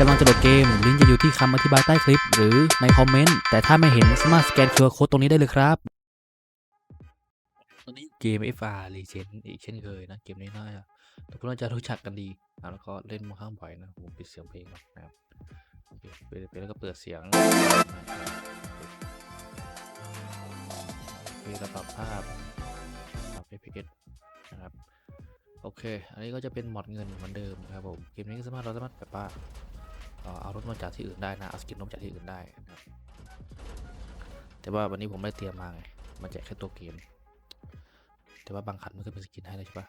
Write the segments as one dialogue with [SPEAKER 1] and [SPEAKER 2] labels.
[SPEAKER 1] กำลังจะโหลดเกม ลิงก์จะอยู่ที่คำอธิบายใต้คลิป หรือในคอมเมนต์ แต่ถ้าไม่เห็นสามารถสแกน QR Code ตรงนี้ได้เลยครับ ตอนนี้เกม FR Legend อีกเช่นเคยนะ เกมนี้น่าจะทุกคนจะรู้จักกันดี แล้วก็เล่นมาข้างบ่อยนะผมปิดเสียงเพลงนะครับเปิดไปแล้วก็เปิดเสียงโอเคแล้วปรับภาพปรับ FPS นะครับ โอเค อันนี้ก็จะเป็นหมอดเงินเหมือนเดิมครับผม เกมนี้ก็สามารถเราสามารถแบบว่า เอารถมาจากที่อื่นได้นะเอาสกินรถมจากที่อื่นได้นะแต่ว่าวันนี้ผมไม่ได้เตรียมมาไงมาแจกแค่ตัวเกม แต่ว่าบางคันมันก็เป็นสกินให้เลยใช่ปะ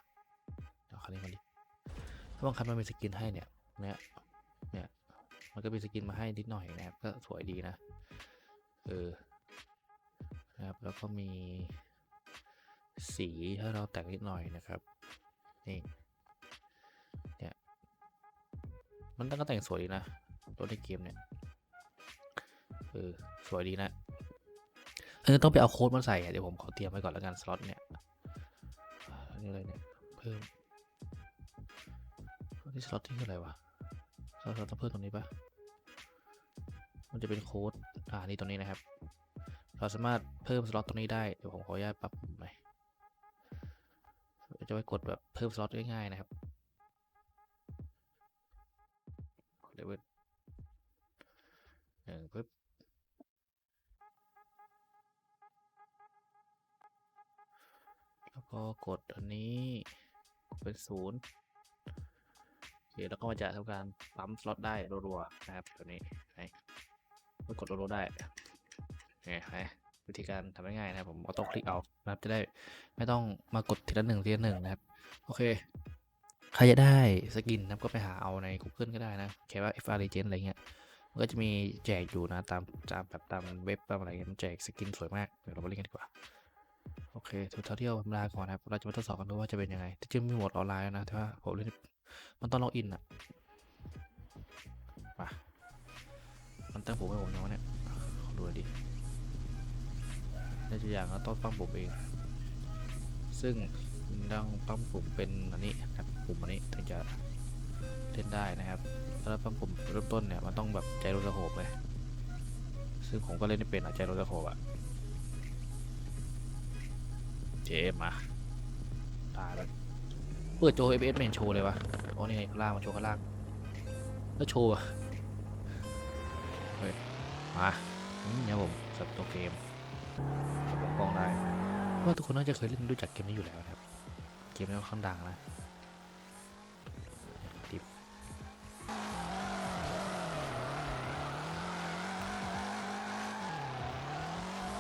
[SPEAKER 1] เอาคันนี้มาดิถ้าบางคันมันเป็นสกินให้เนี่ยเนี่ยเนี่ยมันก็เป็นสกินมาให้นิดหน่อยนะครับก็สวยดีนะเออนะครับแล้วก็มีสีให้เราแต่งนิดหน่อยนะครับนี่เนี่ยมันก็แต่งสวยดีนะ รถในเกมเนี่ย เออ สวยดีนะ เออ ต้องไปเอาโค้ดมาใส่เดี๋ยวผมขอเตรียมไว้ก่อนแล้วกันสล็อตเนี่ยนี่อะไรเนี่ยเพิ่มนี่สล็อตที่เท่าไรวะสล็อตต้องเพิ่มตรงนี้ปะมันจะเป็นโค้ด อ่า นี่ตรงนี้นะครับ เราสามารถเพิ่มสล็อตตรงนี้ได้ เดี๋ยวผมขออนุญาตปรับปุ่มหน่อยจะไปกดแบบเพิ่มสล็อตง่ายๆนะครับเลเวลหนึ่งปึ๊บแล้ว ก็กดอันนี้เป็นศูนย์โอเคแล้วก็มาจะทำการปั๊มสล็อตได้รัวๆนะครับตัวนี้ไหนไปกดรัวๆได้ไงไหนวิธีการทำง่ายๆนะครับผมออโต้คลิกเอานะครับจะได้ไม่ต้องมากดทีละหนึ่งทีละหนึ่งนะครับ โอเคใครจะได้สกินนะก็ไปหาเอาใน Google ก็ได้นะแค่ว่า FR Legend อะไรเงี้ย มันก็จะมีแจกอยู่นะ ตามตามแบบตามเว็บตามอะไรเงี้ยมันแจกสกินสวยมาก เดี๋ยวเราไปเล่นกันดีกว่า เคทุกท่าเที่ยวธรรมดาก่อนนะครับ เราจะมาทดสอบกันดูว่าจะเป็นยังไงที่จริงมีโหมดออนไลน์นะแต่ว่าผมเล่นมันต้องล็อกอินอะมามันตั้งผมให้ผมยังวะเนี่ยขอดูหน่อยดิในตัวอย่างแล้วต้องตั้งผมเอง ซึ่งต้องปั๊มปุ่มเป็นอันนี้นะครับปุ่มอันนี้ถึงจะเล่นได้นะครับแล้วปั๊มปุ่มเริ่มต้นเนี่ยมันต้องแบบใจโรสโคบเลยซึ่งผมก็เล่นไม่เป็นอะใจโรสโคบอะ เจมาตายแล้วเปิดโชว์ ABS ไม่เห็นโชว์เลยวะโอ้นี่ไงข้างล่างมาโชว์ข้างล่างแล้วโชว์อะเฮ้ยมาเนี่ยผมสับตัวเกมสับกล้องได้ว่าทุกคนน่าจะเคยเล่นรู้จักเกมนี้อยู่แล้วครับ เกมนี้ค่อนข้างดังนะดิบ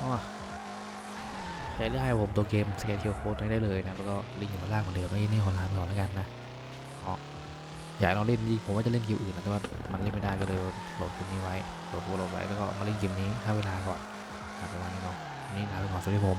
[SPEAKER 1] อ๋อ ใช้ได้ผมตัวเกมสเกลเทียโค้ดได้เลยนะแล้วก็ลิงก์อยู่ข้างล่างเหมือนเดิมไม่นี่ขอลาไปก่อนแล้วกันนะอ๋ออยากลองเล่นจริงผมว่าจะเล่นเกมอื่นนะแต่ว่ามันเล่นไม่ได้ก็เลยโหลดเกมนี้ไว้โหลดโหลดไว้แล้วก็มาเล่นเกมนี้ถ้าเวลาก่อนอะประมาณนี้เนาะนนี่ลาไปก่อนสวัสดีผม